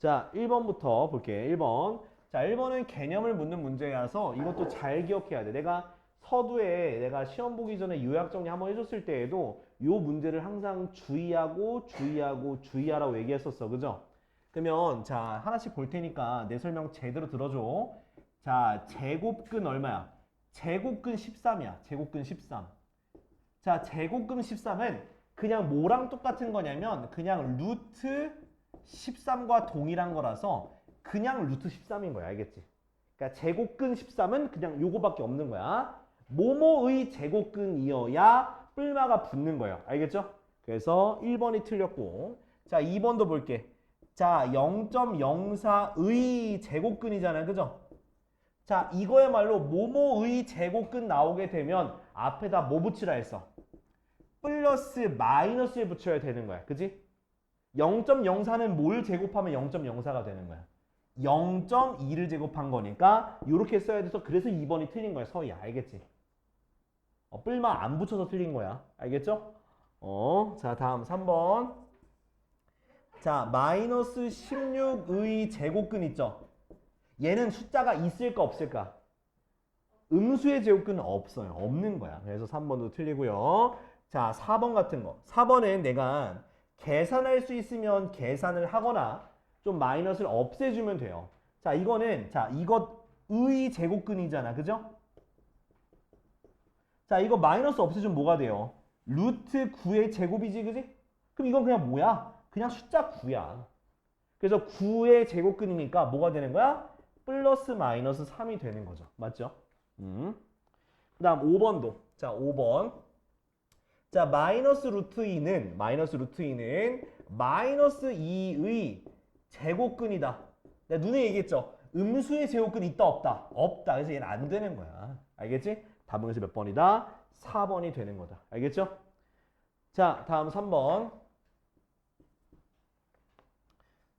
자, 1번부터 볼게. 1번. 자, 1번은 개념을 묻는 문제라서 이것도 잘 기억해야 돼. 내가 서두에 내가 시험 보기 전에 요약 정리 한번 해줬을 때에도 요 문제를 항상 주의하고 주의하고 주의하라고 얘기했었어. 그죠? 그러면 자, 하나씩 볼 테니까 내 설명 제대로 들어줘. 자, 제곱근 얼마야? 제곱근 13이야. 제곱근 13. 자, 제곱근 13은 그냥 뭐랑 똑같은 거냐면 그냥 루트 13과 동일한 거라서 그냥 루트 13인 거야. 알겠지? 그러니까 제곱근 13은 그냥 요거밖에 없는 거야. 모모의 제곱근이어야 뿔마가 붙는 거예요. 알겠죠? 그래서 1번이 틀렸고 자, 2번도 볼게. 자, 0.04의 제곱근이잖아요. 그죠? 자, 이거야말로 모모의 제곱근 나오게 되면 앞에다 뭐 붙이라 했어? 플러스 마이너스에 붙여야 되는 거야. 그지? 0.04는 뭘 제곱하면 0.04가 되는 거야. 0.2를 제곱한 거니까 이렇게 써야 돼서 그래서 2번이 틀린 거야. 서희 알겠지? 어, 뿔마 안 붙여서 틀린 거야. 알겠죠? 어, 자 다음 3번. 자 마이너스 16의 제곱근 있죠? 얘는 숫자가 있을까 없을까? 음수의 제곱근은 없어요. 없는 거야. 그래서 3번도 틀리고요. 자 4번 같은 거. 4번은 내가 계산할 수 있으면 계산을 하거나 좀 마이너스를 없애주면 돼요. 자, 이거는, 자, 이것, 의 제곱근이잖아. 그죠? 자, 이거 마이너스 없애주면 뭐가 돼요? 루트 9의 제곱이지, 그지? 그럼 이건 그냥 뭐야? 그냥 숫자 9야. 그래서 9의 제곱근이니까 뭐가 되는 거야? 플러스 마이너스 3이 되는 거죠. 맞죠? 음. 그 다음 5번도. 자, 5번. 자, 마이너스 루트 2는, 마이너스 루트 2는 마이너스 2의 제곱근이다. 내가 눈에 얘기했죠. 음수의 제곱근 있다 없다? 없다. 그래서 얘는 안 되는 거야. 알겠지? 답은 그래서 몇 번이다? 4번이 되는 거다. 알겠죠? 자, 다음 3번.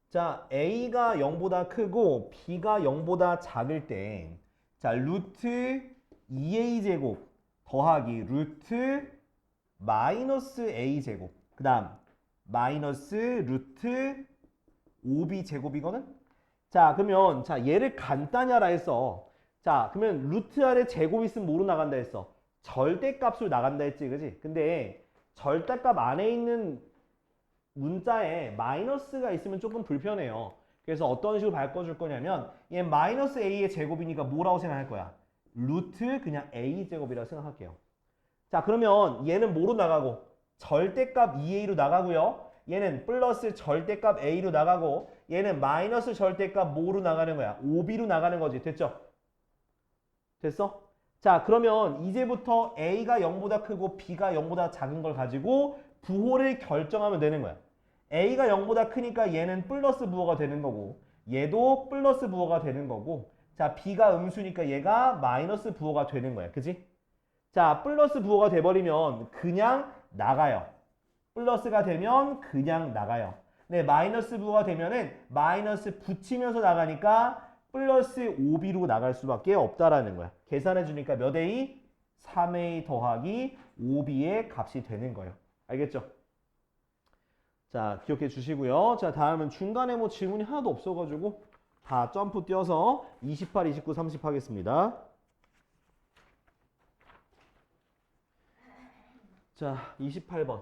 자, A가 0보다 크고 B가 0보다 작을 때 자, 루트 2A 제곱 더하기 루트 마이너스 A 제곱 그 다음 마이너스 루트 5b 제곱이거든? 자, 그러면 자, 얘를 간단히 하라 했어. 자, 그러면 루트 아래 제곱 있으면 뭐로 나간다 했어? 절대값으로 나간다 했지, 그지? 근데 절대값 안에 있는 문자에 마이너스가 있으면 조금 불편해요. 그래서 어떤 식으로 바꿔줄 거냐면 얘 마이너스 a의 제곱이니까 뭐라고 생각할 거야? 루트 그냥 a 제곱이라고 생각할게요. 자, 그러면 얘는 뭐로 나가고? 절대값 2a로 나가고요. 얘는 플러스 절대값 a로 나가고 얘는 마이너스 절대값 뭐로 나가는 거야? 5b로 나가는 거지. 됐죠? 됐어? 자 그러면 이제부터 a가 0보다 크고 b가 0보다 작은 걸 가지고 부호를 결정하면 되는 거야. a가 0보다 크니까 얘는 플러스 부호가 되는 거고 얘도 플러스 부호가 되는 거고 자 b가 음수니까 얘가 마이너스 부호가 되는 거야. 그지? 자 플러스 부호가 돼버리면 그냥 나가요. 플러스가 되면 그냥 나가요. 네, 마이너스 부호가 되면은 마이너스 붙이면서 나가니까 플러스 5b로 나갈 수밖에 없다라는 거야. 계산해 주니까 몇 a? 3a 더하기 5b의 값이 되는 거예요. 알겠죠? 자, 기억해 주시고요. 자, 다음은 중간에 뭐 질문이 하나도 없어가지고 다 점프 뛰어서 28, 29, 30 하겠습니다. 자, 28번.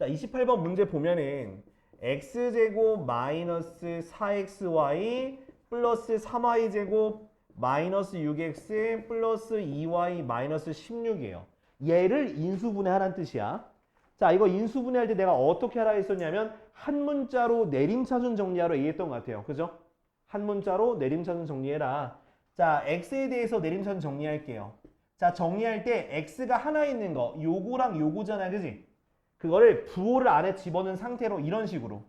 자, 28번 문제 보면은 x제곱 마이너스 4xy 플러스 3y제곱 마이너스 6x 플러스 2y 마이너스 16이에요. 얘를 인수분해하라는 뜻이야. 자, 이거 인수분해할 때 내가 어떻게 하라 했었냐면 한 문자로 내림차순 정리하러 얘기했던 것 같아요. 그죠? 한 문자로 내림차순 정리해라. 자, x에 대해서 내림차순 정리할게요. 자, 정리할 때 x가 하나 있는 거 요거랑 요거잖아. 그지? 그거를 부호를 안에 집어넣은 상태로 이런 식으로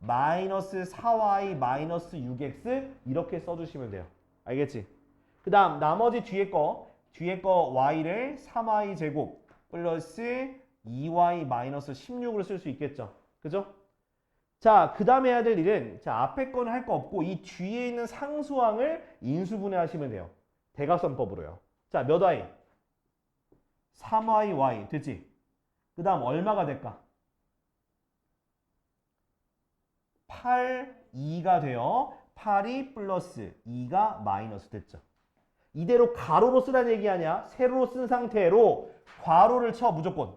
마이너스 4y 마이너스 6x 이렇게 써주시면 돼요. 알겠지? 그 다음 나머지 뒤에 거 뒤에 거 y를 3y 제곱 플러스 2y 마이너스 16으로 쓸 수 있겠죠. 그죠? 자, 그 다음에 해야 될 일은 자 앞에 거는 할거 없고 이 뒤에 있는 상수항을 인수분해하시면 돼요. 대각선법으로요. 자, 몇 y? 3y, y. 됐지? 그 다음 얼마가 될까? 8, 2가 돼요. 8이 플러스 2가 마이너스 됐죠. 이대로 가로로 쓰라는 얘기 아니야. 세로로 쓴 상태로 괄호를 쳐 무조건.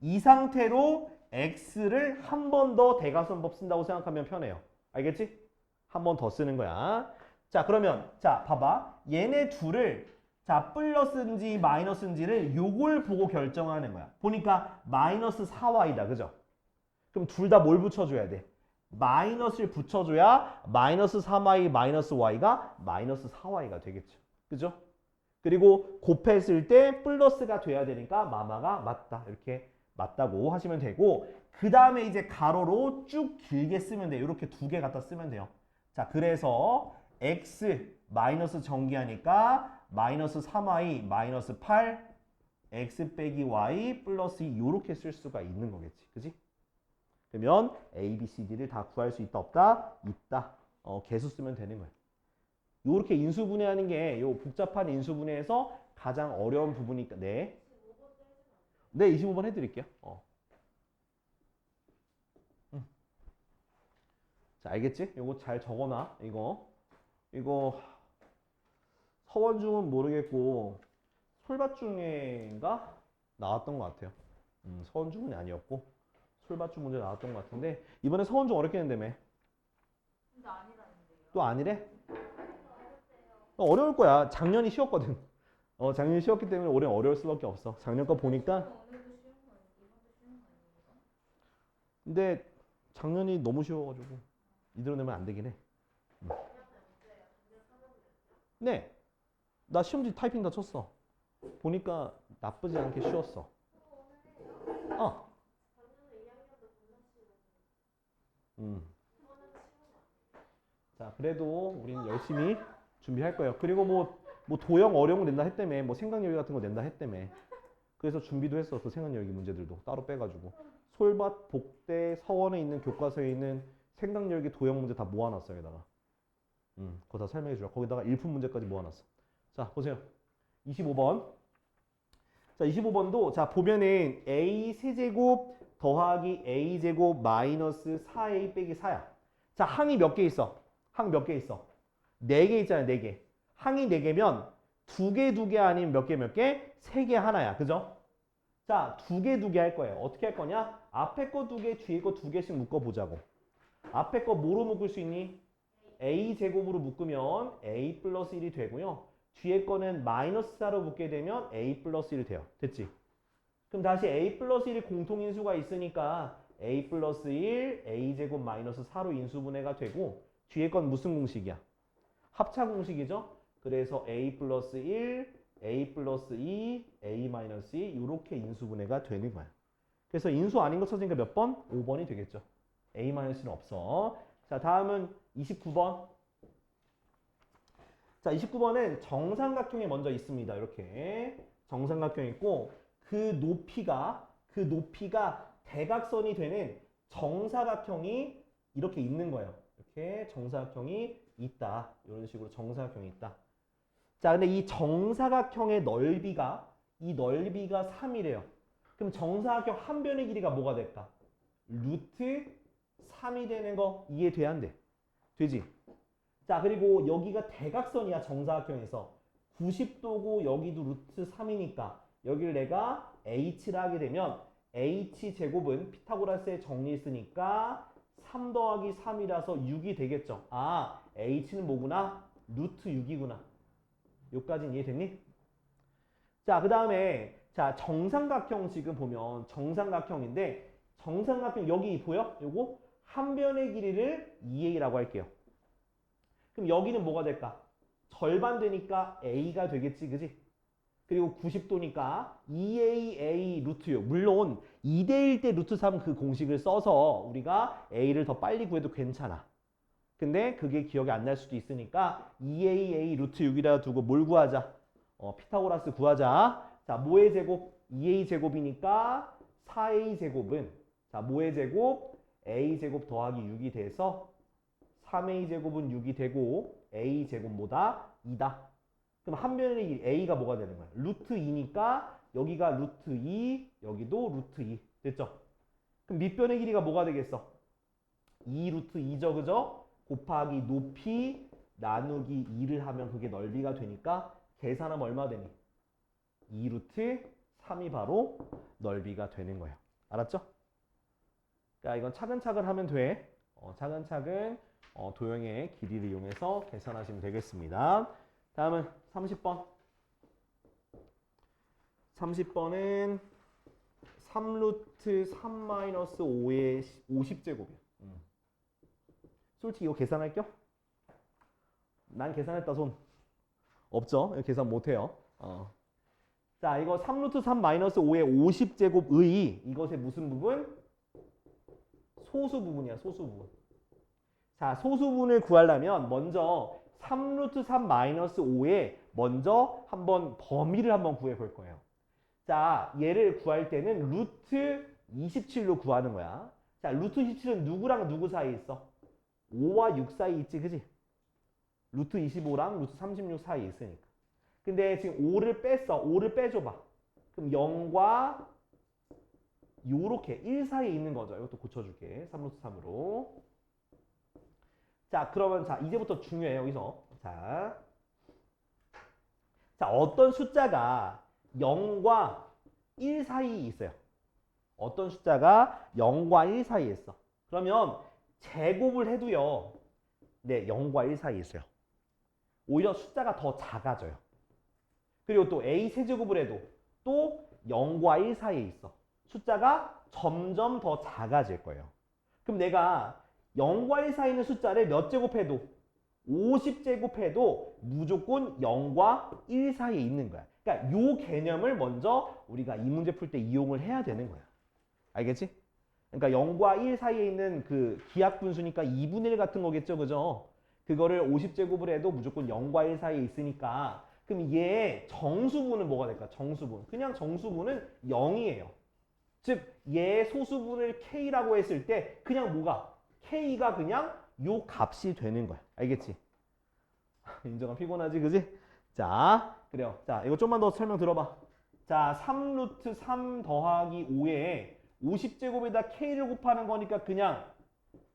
이 상태로 x를 한 번 더 대각선법 쓴다고 생각하면 편해요. 알겠지? 한 번 더 쓰는 거야. 자, 그러면 자, 봐봐. 얘네 둘을 자, 플러스인지 마이너스인지를 요걸 보고 결정하는 거야. 보니까 마이너스 4y다. 그죠? 그럼 둘 다 뭘 붙여줘야 돼? 마이너스를 붙여줘야 마이너스 3y 마이너스 y가 마이너스 4y가 되겠죠. 그죠? 그리고 곱했을 때 플러스가 돼야 되니까 마마가 맞다. 이렇게 맞다고 하시면 되고 그 다음에 이제 가로로 쭉 길게 쓰면 돼요. 이렇게 두 개 갖다 쓰면 돼요. 자, 그래서 x 마이너스 전기하니까 마이너스 3y 마이너스 8 x 빼기 y 플러스 2 이렇게 쓸 수가 있는 거겠지. 그지? 그러면 a, b, c, d를 다 구할 수 있다 없다? 있다. 어, 개수 쓰면 되는 거예요. 요렇게 인수분해하는 게 요 복잡한 인수분해에서 가장 어려운 부분이니까 네. 네, 25번 해드릴게요. 어. 음. 자, 알겠지? 요거 잘 적어놔. 이거. 이거 서원중은 모르겠고 솔밭중인가 나왔던 것 같아요. 음, 서원중은 아니었고 솔밭중 문제 나왔던 것 같은데 이번에 서원중 근데 아니라는데요. 또 아니래? 어, 어려울 거야. 작년이 쉬웠거든. 어, 작년이 쉬웠기 때문에 올해 어려울 수밖에 없어. 작년 거 보니까? 근데 작년이 너무 쉬워가지고 이대로 내면 안 되긴 해. 음. 네, 나 시험지 타이핑 다 쳤어. 보니까 나쁘지 않게 쉬웠어. 어. 음. 자, 그래도 우리는 열심히 준비할 거예요. 그리고 뭐, 뭐 도형 어려운 거 낸다 했다며, 뭐 생각력이 같은 거 낸다 했다며. 그래서 준비도 했어. 그 생각력이 문제들도 따로 빼가지고. 솔밭, 복대, 서원에 있는 교과서에 있는 생각력이 도형 문제 다 모아놨어 여기다가. 음, 그거 다 설명해 주라. 거기다가 일품 문제까지 모아놨어. 자, 보세요. 25번. 자, 25번도 자 보면은 a 세제곱 더하기 a 제곱 마이너스 4a 빼기 4야. 자, 항이 몇 개 있어? 항 몇 개 있어? 네개 있잖아요, 네 개. 항이 네 개면 두 개, 두개 아니면 몇 개, 몇 개? 세개 하나야. 그죠? 자, 두 개, 두개할 거예요. 어떻게 할 거냐? 앞에 거두 개, 뒤에 거두 개씩 묶어 보자고. 앞에 거 뭐로 묶을 수 있니? A 제곱으로 묶으면 a 플러스 1이 되고요. 뒤에 거는 마이너스 4로 묶게 되면 a 플러스 1이 돼요. 됐지? 그럼 다시 a 플러스 1이 공통인수가 있으니까 a 플러스 1, a 제곱 마이너스 4로 인수분해가 되고 뒤에 건 무슨 공식이야? 합차 공식이죠? 그래서 a 플러스 1, a 플러스 2, a 마이너스 2 이렇게 인수분해가 되는 거야. 그래서 인수 아닌 거 찾으니까 몇 번? 5번이 되겠죠. a 마이너스는 없어. 자, 다음은 29번. 자, 29번은 정삼각형이 먼저 있습니다. 이렇게 정삼각형 있고 그 높이가 그 높이가 대각선이 되는 정사각형이 이렇게 있는 거예요. 이렇게 정사각형이 있다. 이런 식으로 정사각형이 있다. 자, 근데 이 정사각형의 넓이가 이 넓이가 3이래요. 그럼 정사각형 한 변의 길이가 뭐가 될까? 루트 3이 되는 거 이해 돼야 안 돼? 되지? 자, 그리고 여기가 대각선이야, 정사각형에서. 90도고 여기도 루트 3이니까 여기를 내가 h를 하게 되면 h 제곱은 피타고라스의 정리 쓰니까 3 더하기 3이라서 6이 되겠죠. 아, h는 뭐구나? 루트 6이구나. 여기까지는 이해됐니? 자, 그 다음에 자 정삼각형 지금 보면 정삼각형인데 정삼각형 여기 보여? 요거 한 변의 길이를 2a라고 할게요. 그럼 여기는 뭐가 될까? 절반 되니까 a가 되겠지, 그지? 그리고 90도니까 2aa 루트 6. 물론 2대1 때 루트 3 그 공식을 써서 우리가 a를 더 빨리 구해도 괜찮아. 근데 그게 기억이 안 날 수도 있으니까 2aa 루트 6이라 두고 뭘 구하자? 어, 피타고라스 구하자. 자, 모의 제곱 2a 제곱이니까 4a 제곱은 자, 모의 제곱 a 제곱 더하기 6이 돼서 3a 제곱은 6이 되고 a 제곱보다 2다. 그럼 한 변의 a가 뭐가 되는 거야? 루트 2니까 여기가 루트 2, 여기도 루트 2. 됐죠? 그럼 밑변의 길이가 뭐가 되겠어? 2 루트 2죠, 그죠? 곱하기 높이 나누기 2를 하면 그게 넓이가 되니까 계산하면 얼마 되니? 2 루트 3이 바로 넓이가 되는 거예요. 알았죠? 그러니까 이건 차근차근 하면 돼. 어, 차근차근 어, 도형의 길이를 이용해서 계산하시면 되겠습니다. 다음은 30번. 30번은 3루트 3 마이너스 5의 50제곱이야. 음. 솔직히 이거 계산할게요? 난 계산했다 손. 없죠? 계산 못해요. 어. 자, 이거 3루트 3 마이너스 5의 50제곱의 이것의 무슨 부분? 소수 부분이야, 소수 부분. 자, 소수분을 구하려면 먼저 3루트 3 마이너스 5에 먼저 한번 범위를 한번 구해 볼 거예요. 자, 얘를 구할 때는 루트 27로 구하는 거야. 자, 루트 27은 누구랑 누구 사이에 있어? 5와 6 사이에 있지, 그지? 루트 25랑 루트 36 사이에 있으니까. 근데 지금 5를 뺐어. 5를 빼줘봐. 그럼 0과 요렇게 1 사이에 있는 거죠. 이것도 고쳐줄게. 3루트 3으로. 자, 그러면 자, 이제부터 중요해요. 여기서. 자. 자, 어떤 숫자가 0과 1 사이에 있어요. 어떤 숫자가 0과 1 사이에 있어. 그러면 제곱을 해도요. 네, 0과 1 사이에 있어요. 오히려 숫자가 더 작아져요. 그리고 또 a 세제곱을 해도 또 0과 1 사이에 있어. 숫자가 점점 더 작아질 거예요. 그럼 내가 0과 1 사이에 있는 숫자를 몇 제곱해도 50제곱해도 무조건 0과 1 사이에 있는 거야. 그러니까 요 개념을 먼저 우리가 이 문제 풀 때 이용을 해야 되는 거야. 알겠지? 그러니까 0과 1 사이에 있는 그 기하 분수니까 2분의 1 같은 거겠죠. 그죠? 그거를 50제곱을 해도 무조건 0과 1 사이에 있으니까 그럼 얘 정수분은 뭐가 될까? 정수분. 그냥 정수분은 0이에요. 즉, 얘 소수분을 k라고 했을 때 그냥 뭐가? k가 그냥 요 값이 되는 거야. 알겠지? 인정은 피곤하지, 그지? 자, 그래요. 자, 이거 좀만 더 설명 들어봐. 자, 3루트 3 더하기 5에 50제곱에다 k를 곱하는 거니까 그냥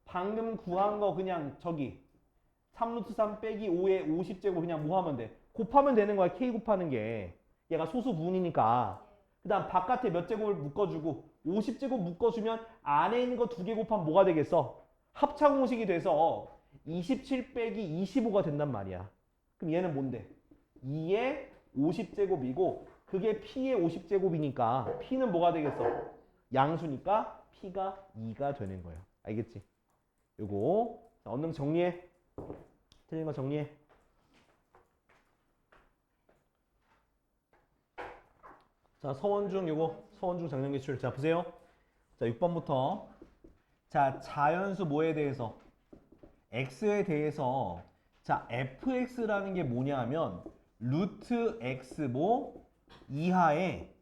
방금 구한 거 그냥 저기 3루트 3 빼기 5에 50제곱 그냥 뭐 하면 돼? 곱하면 되는 거야. k 곱하는 게. 얘가 소수분이니까. 그 다음 바깥에 몇 제곱을 묶어주고 50제곱 묶어주면 안에 있는 거 두 개 곱하면 뭐가 되겠어? 합차 공식이 돼서 27 빼기 25가 된단 말이야. 그럼 얘는 뭔데? 2의 50제곱이고 그게 p의 50제곱이니까 p는 뭐가 되겠어? 양수니까 p가 2가 되는 거예요. 알겠지? 요거 자, 얼른 정리해. 틀린 거 정리해. 자, 서원중 요거 서원중 장량기출. 자, 보세요. 자, 6번부터 자, 자연수 뭐에 대해서 x에 대해서 자, fx라는 게 뭐냐 하면 루트 x모 이하의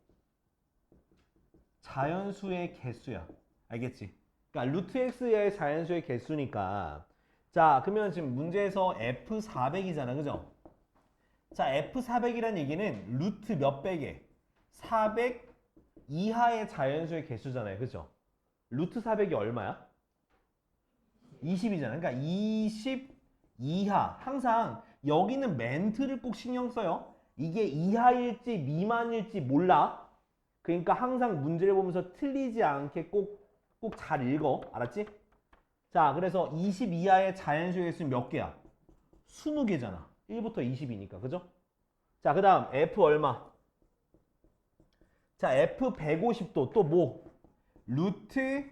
자연수의 개수야. 알겠지? 그러니까 루트 x 이하의 자연수의 개수니까 자, 그러면 지금 문제에서 f400이잖아. 그죠? 자, f400이라는 얘기는 루트 몇 백에 400 이하의 자연수의 개수잖아요. 그죠? 루트 400이 얼마야? 20이잖아. 그러니까 20 이하. 항상 여기는 멘트를 꼭 신경 써요. 이게 이하일지 미만일지 몰라. 그러니까 항상 문제를 보면서 틀리지 않게 꼭 꼭 잘 읽어. 알았지? 자, 그래서 20 이하의 자연수의 개수는 몇 개야? 20개잖아. 1부터 20이니까. 그죠? 자, 그 다음 F 얼마? 자, F 150도 또 뭐? 루트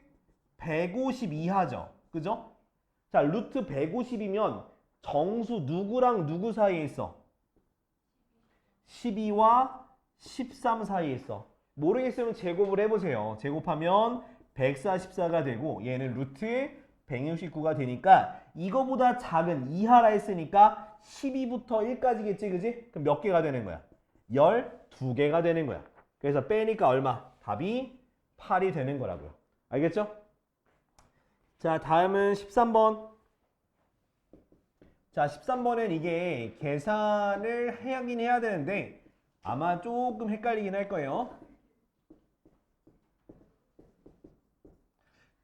150 이하죠. 그죠? 자, 루트 150이면 정수 누구랑 누구 사이에 있어? 12와 13 사이에 있어. 모르겠으면 제곱을 해보세요. 제곱하면 144가 되고 얘는 루트 169가 되니까 이거보다 작은 이하라 했으니까 12부터 1까지겠지 그지? 그럼 몇 개가 되는 거야? 12개가 되는 거야. 그래서 빼니까 얼마? 답이 8이 되는 거라고요. 알겠죠? 자, 다음은 13번. 자, 13번은 이게 계산을 해야긴 해야 되는데 아마 조금 헷갈리긴 할 거예요.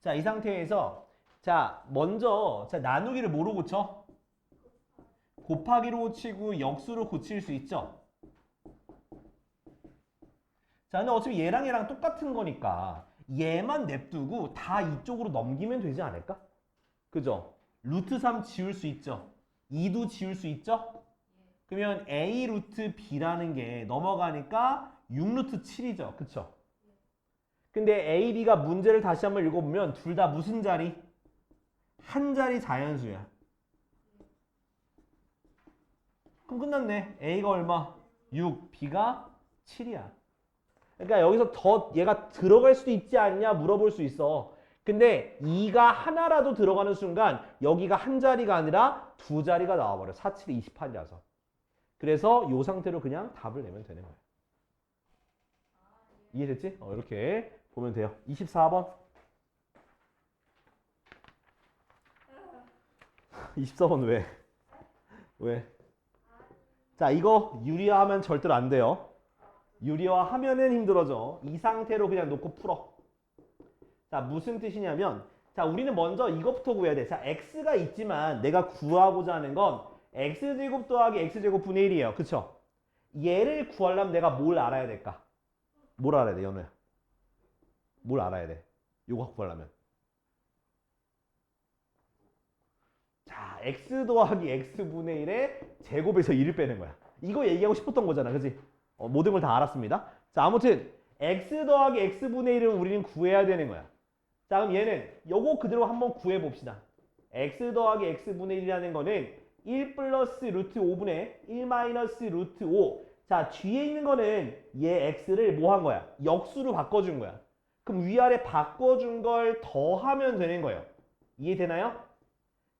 자, 이 상태에서 자, 먼저 자, 나누기를 뭐로 고쳐? 곱하기로 고치고 역수로 고칠 수 있죠. 자, 근데 어차피 얘랑 얘랑 똑같은 거니까 얘만 냅두고 다 이쪽으로 넘기면 되지 않을까? 그죠? 루트 3 지울 수 있죠. 2도 지울 수 있죠? 그러면 a 루트 b라는 게 넘어가니까 6 루트 7이죠. 그쵸? 근데 a, b가 문제를 다시 한번 읽어보면 둘 다 무슨 자리? 한 자리 자연수야. 그럼 끝났네. a가 얼마? 6, b가 7이야. 그러니까 여기서 더 얘가 들어갈 수도 있지 않냐 물어볼 수 있어. 근데 2가 하나라도 들어가는 순간 여기가 한 자리가 아니라 두 자리가 나와버려. 4, 7, 28이라서. 그래서 이 상태로 그냥 답을 내면 되는 거야. 이해됐지? 어, 이렇게 보면 돼요. 24번. 24번 왜? 왜? 자, 이거 유리화하면 절대로 안 돼요. 유리화하면은 힘들어져. 이 상태로 그냥 놓고 풀어. 자, 무슨 뜻이냐면 자, 우리는 먼저 이것부터 구해야 돼. 자, x가 있지만 내가 구하고자 하는 건 x제곱 더하기 x제곱 분의 1이에요. 그쵸? 얘를 구하려면 내가 뭘 알아야 될까? 뭘 알아야 돼, 연우야? 뭘 알아야 돼? 요거 구하려면. 자, x 더하기 x분의 1의 제곱에서 1을 빼는 거야. 이거 얘기하고 싶었던 거잖아. 그지? 어, 모든 걸 다 알았습니다. 자, 아무튼 x 더하기 x분의 1을 우리는 구해야 되는 거야. 자, 그럼 얘는 요거 그대로 한번 구해 봅시다. x 더하기 x분의 1이라는 거는 1 플러스 루트 5분의 1 마이너스 루트 5. 자, 뒤에 있는 거는 얘 x를 뭐 한 거야? 역수로 바꿔준 거야. 그럼 위아래 바꿔준 걸 더하면 되는 거예요. 이해되나요?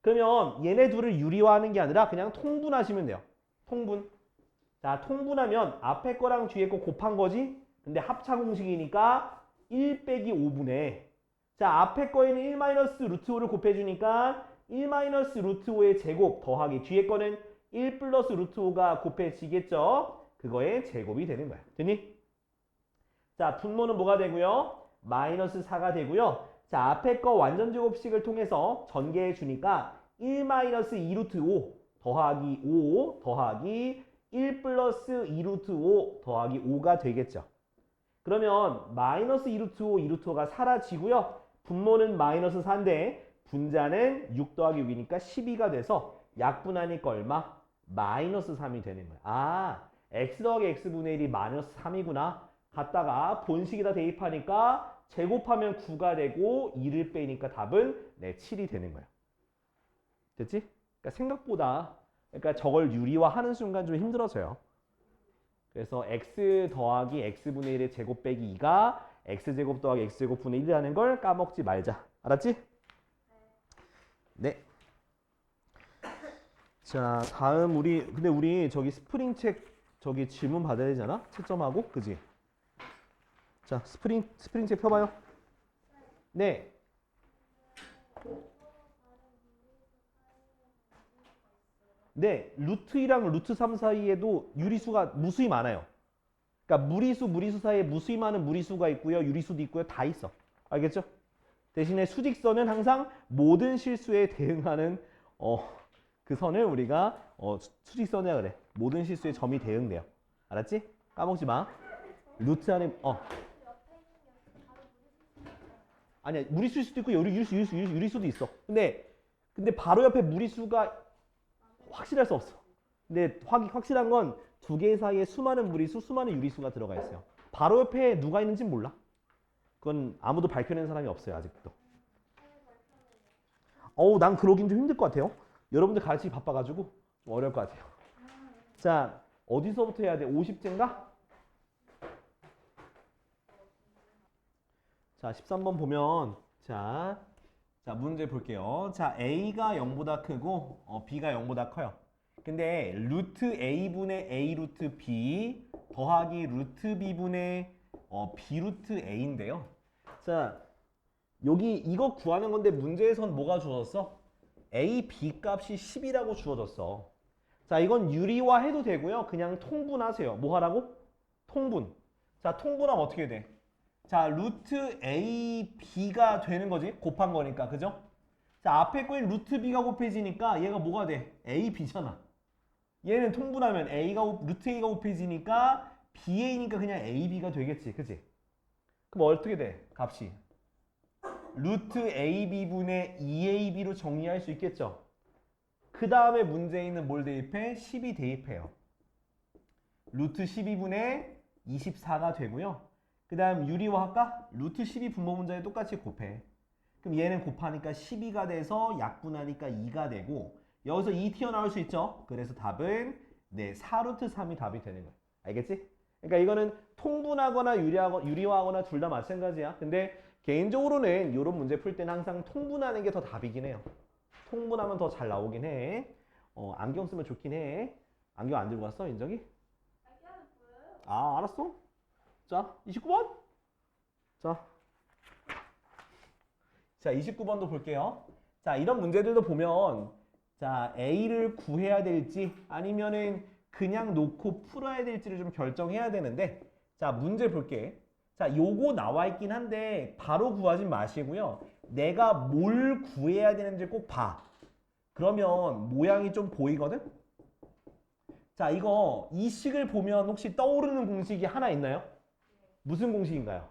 그러면 얘네 둘을 유리화하는 게 아니라 그냥 통분하시면 돼요. 통분. 자, 통분하면 앞에 거랑 뒤에 거 곱한 거지? 근데 합차 공식이니까 1 빼기 5분의 자, 앞에 거에는 1 마이너스 루트 5를 곱해주니까 1 마이너스 루트 5의 제곱 더하기 뒤에 거는 1 플러스 루트 5가 곱해지겠죠? 그거의 제곱이 되는 거야. 됐니? 자, 분모는 뭐가 되고요? 마이너스 4가 되고요. 자, 앞에 거 완전 제곱식을 통해서 전개해 주니까 1 마이너스 2 루트 5 더하기 5 더하기 1 플러스 2 루트 5 더하기 5가 되겠죠. 그러면 마이너스 2 루트 5, 2 루트 5가 사라지고요. 분모는 마이너스 4인데 분자는 6 더하기 6이니까 12가 돼서 약분하니까 얼마? 마이너스 3이 되는 거야. 아, x 더하기 x분의 1이 마이너스 3이구나. 갖다가 본식에다 대입하니까 제곱하면 9가 되고 2를 빼니까 답은 네, 7이 되는 거야. 됐지? 그러니까 생각보다 그러니까 저걸 유리화하는 순간 좀 힘들어져요. 그래서 x 더하기 x분의 1의 제곱 빼기 2가 x제곱 더하기 x제곱 분의 1이라는 걸 까먹지 말자. 알았지? 네. 자, 다음 우리 근데 우리 저기 스프링 책 저기 질문 받아야 되잖아. 채점하고. 그지? 자, 스프링 스프링 책 펴 봐요. 네. 네, 루트 2랑 루트 3 사이에도 유리수가 무수히 많아요. 그러니까 무리수, 무리수 사이에 무수히 많은 무리수가 있고요. 유리수도 있고요. 다 있어. 알겠죠? 대신에 수직선은 항상 모든 실수에 대응하는 어, 그 선을 우리가 어, 수- 수직선이라 그래. 모든 실수에 점이 대응돼요. 알았지? 까먹지 마. 루트 안에 어. 아니야 무리수일 수도 있고 유리, 유리수, 유리수, 유리수도 있어. 근데 근데 바로 옆에 무리수가 확실할 수 없어. 근데 확, 확실한 건 두 개 사이에 수많은 무리수, 수많은 유리수가 들어가 있어요. 바로 옆에 누가 있는지 몰라. 그건 아무도 밝혀낸 사람이 없어요 아직도. 어우 난 그러긴 좀 힘들 것 같아요. 여러분들 가르치기 바빠가지고 좀 어려울 것 같아요. 자 어디서부터 해야 돼? 50제인가? 자 13번 보면 자, 자 문제 볼게요. 자 a가 0보다 크고 어, b가 0보다 커요. 근데 루트 a분의 a 루트 b 더하기 루트 b분의 어, b 루트 a인데요. 자 여기 이거 구하는 건데 문제에선 뭐가 주어졌어? a, b 값이 10이라고 주어졌어. 자 이건 유리화 해도 되고요. 그냥 통분하세요. 뭐 하라고? 통분. 자 통분하면 어떻게 돼? 자 루트 a, b가 되는 거지. 곱한 거니까 그죠? 자, 앞에 거에 루트 b가 곱해지니까 얘가 뭐가 돼? a, b잖아. 얘는 통분하면 a가 곱- 루트 a가 곱해지니까 ba니까 그냥 a, b가 되겠지. 그치? 그럼 어떻게 돼? 값이. 루트 ab분의 2ab로 정리할 수 있겠죠? 그 다음에 문제에 있는 뭘 대입해? 10이 대입해요. 루트 12분의 24가 되고요. 그 다음 유리화할까? 루트 12 분모 문제에 똑같이 곱해. 그럼 얘는 곱하니까 12가 돼서 약분하니까 2가 되고 여기서 2 튀어나올 수 있죠? 그래서 답은 네, 4루트 3이 답이 되는 거야. 알겠지? 그러니까 이거는 통분하거나 유리하거, 유리화하거나 둘 다 마찬가지야. 근데 개인적으로는 이런 문제 풀 때는 항상 통분하는 게 더 답이긴 해요. 통분하면 더 잘 나오긴 해. 어, 안경 쓰면 좋긴 해. 안경 안 들고 왔어, 인정이? 아, 알았어. 자, 29번. 자. 자, 29번도 볼게요. 자, 이런 문제들도 보면 자, A를 구해야 될지 아니면은 그냥 놓고 풀어야 될지를 좀 결정해야 되는데 자, 문제 볼게. 자, 요거 나와 있긴 한데 바로 구하지 마시고요. 내가 뭘 구해야 되는지 꼭 봐. 그러면 모양이 좀 보이거든? 자, 이거 이 식을 보면 혹시 떠오르는 공식이 하나 있나요? 무슨 공식인가요?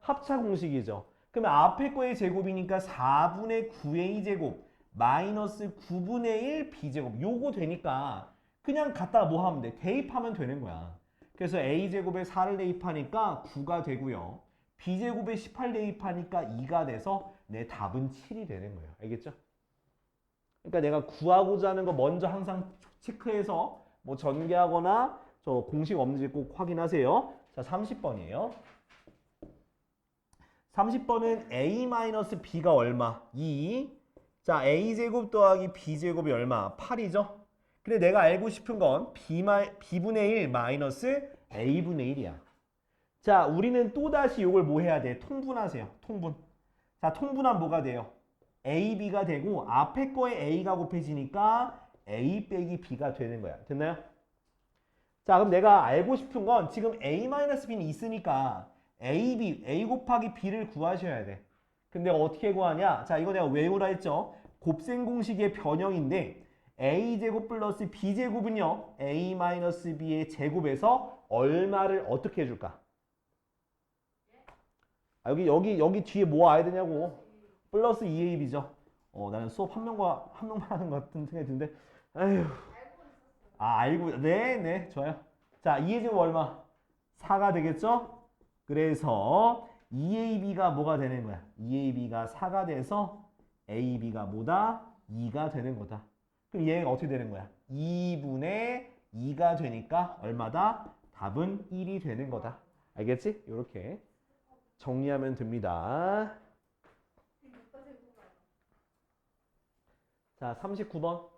합차 공식이죠. 그러면 앞에 거의 제곱이니까 4분의 9a 제곱 마이너스 9분의 1 b 제곱 요거 되니까 그냥 갖다 뭐 하면 돼? 대입하면 되는 거야. 그래서 a 제곱에 4를 대입하니까 9가 되고요. b 제곱에 18 대입하니까 2가 돼서 내 답은 7이 되는 거예요. 알겠죠? 그러니까 내가 구하고자 하는 거 먼저 항상 체크해서 뭐 전개하거나 저 공식 없는지 꼭 확인하세요. 자, 30번이에요. 30번은 a-b가 얼마? 2. 자, a제곱 더하기 b제곱이 얼마? 8이죠? 근데 내가 알고 싶은 건 b 마, b분의 1 마이너스 a분의 1이야. 자, 우리는 또다시 이걸 뭐 해야 돼? 통분하세요. 통분. 자, 통분하면 뭐가 돼요? a, b가 되고 앞에 거에 a가 곱해지니까 a 빼기 b가 되는 거야. 됐나요? 자, 그럼 내가 알고 싶은 건 지금 a-b는 있으니까 a, b, a 곱하기 b를 구하셔야 돼. 근데 어떻게 구하냐? 자, 이거 내가 외우라 했죠? 곱셈 공식의 변형인데 a제곱 플러스 b제곱은요. a-b의 제곱에서 얼마를 어떻게 해줄까? 아, 여기 여기 여기 뒤에 뭐 와야 되냐고. 플러스 2ab죠. 어, 나는 수업 한 명과 한 명만 하는 것 같은 생각이 드는데 아휴. 아, 알고 네, 네. 좋아요. 자, 2의 제곱 얼마? 4가 되겠죠? 그래서 2ab가 뭐가 되는 거야? 2ab가 4가 돼서 ab가 뭐다? 2가 되는 거다. 그럼 얘가 어떻게 되는 거야? 2분의 2가 되니까 얼마다? 답은 1이 되는 거다. 알겠지? 이렇게 정리하면 됩니다. 자, 39번.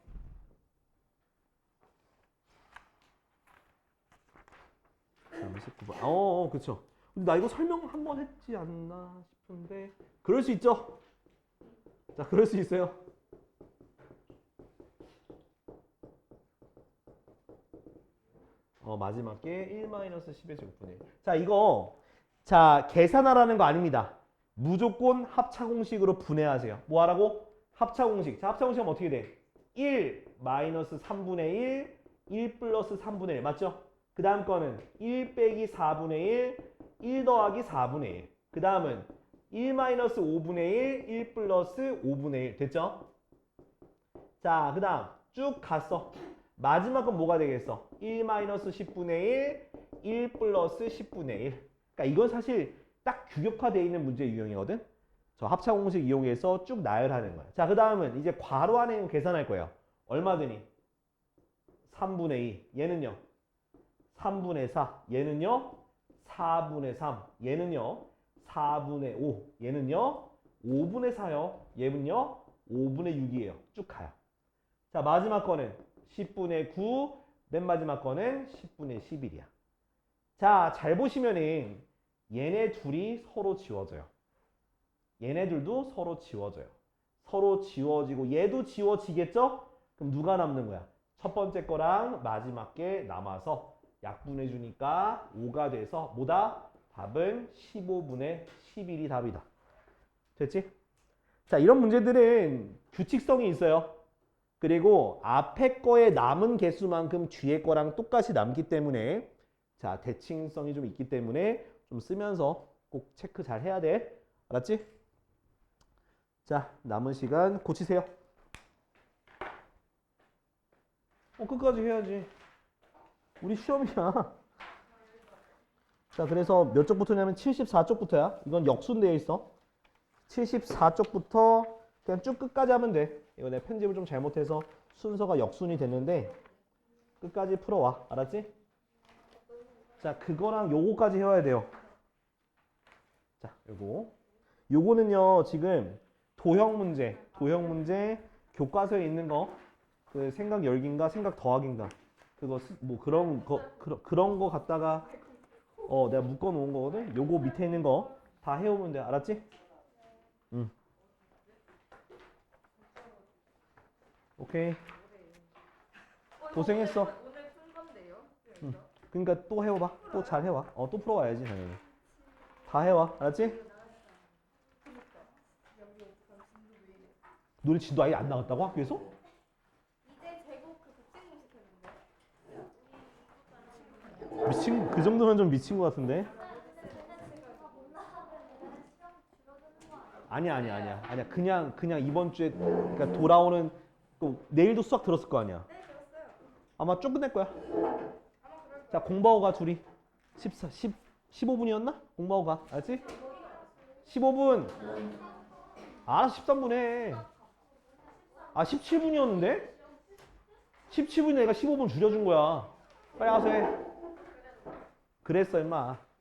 번 어, 어, 그쵸. 근데 나 이거 설명 한 번 했지 않나 싶은데. 그럴 수 있죠? 자, 그럴 수 있어요. 어, 마지막 게 1-10의 제곱분의 1. 자, 이거, 자, 계산하라는 거 아닙니다. 무조건 합차 공식으로 분해하세요. 뭐 하라고? 합차 공식. 자, 합차 공식은 어떻게 돼? 1 마이너스 3분의 1, 1 플러스 3분의 1. 맞죠? 그 다음 거는 1 빼기 4분의 1, 1 더하기 4분의 1. 그 다음은 1 마이너스 5분의 1, 1 플러스 5분의 1. 됐죠? 자, 그 다음 쭉 갔어. 마지막 건 뭐가 되겠어? 1 마이너스 10분의 1, 1 플러스 10분의 1. 그러니까 이건 사실 딱 규격화되어 있는 문제 유형이거든? 저 합차 공식 이용해서 쭉 나열하는 거야. 자, 그 다음은 이제 괄호 안에 계산할 거예요. 얼마 드니? 3분의 2. 얘는요? 3분의 4. 얘는요? 4분의 3. 얘는요? 4분의 5. 얘는요? 5분의 4요. 얘는요? 5분의 6이에요. 쭉 가요. 자, 마지막 거는 10분의 9. 맨 마지막 거는 10분의 11이야. 자, 잘 보시면은 얘네 둘이 서로 지워져요. 얘네들도 서로 지워져요. 서로 지워지고 얘도 지워지겠죠? 그럼 누가 남는 거야? 첫 번째 거랑 마지막 게 남아서 약분해 주니까 5가 돼서 뭐다? 답은 15분의 11이 답이다. 됐지? 자, 이런 문제들은 규칙성이 있어요. 그리고 앞에 거에 남은 개수만큼 뒤에 거랑 똑같이 남기 때문에 자 대칭성이 좀 있기 때문에 좀 쓰면서 꼭 체크 잘 해야 돼. 알았지? 자 남은 시간 고치세요. 어 끝까지 해야지. 우리 시험이야. 자 그래서 몇 쪽부터냐면 74쪽부터야. 이건 역순되어 있어. 74쪽부터 그냥 쭉 끝까지 하면 돼. 이거 내가 편집을 좀 잘못해서 순서가 역순이 됐는데 끝까지 풀어와. 알았지? 자, 그거랑 요거까지 해와야 돼요. 자, 요거. 요거는요, 지금 도형 문제, 도형 문제, 교과서에 있는 거, 그 생각 열기인가, 생각 더하기인가. 그거, 스- 뭐 그런 거, 그런, 그런 거 갖다가, 어, 내가 묶어 놓은 거거든? 요거 밑에 있는 거 다 해오면 돼. 알았지? 응. 오케이. 고생했어. 오늘 푼 건데요. 응. 그러니까 또 해와봐. 또 잘 해와. 어, 또 풀어와야지 당연히. 다 해와. 알았지? 노래 진도 아예 안 나갔다고 학교에서? 이제 제국 그 국제공 시켰는데. 미친 그 정도면 좀 미친 것 같은데. 아니야 아니야 아니야 아니야 그냥 그냥 이번 주에 그러니까 돌아오는 또 내일도 수학 들었을 거 아니야. 아마 쭉 끝낼 거야. 자 공부하고 가 둘이 14 10 15분이었나? 공부하고 가 알았지? 15분. 알아서 13분 해. 아 17분이었는데? 17분 내가 15분 줄여준 거야. 빨리 가서 해. 그랬어 임마.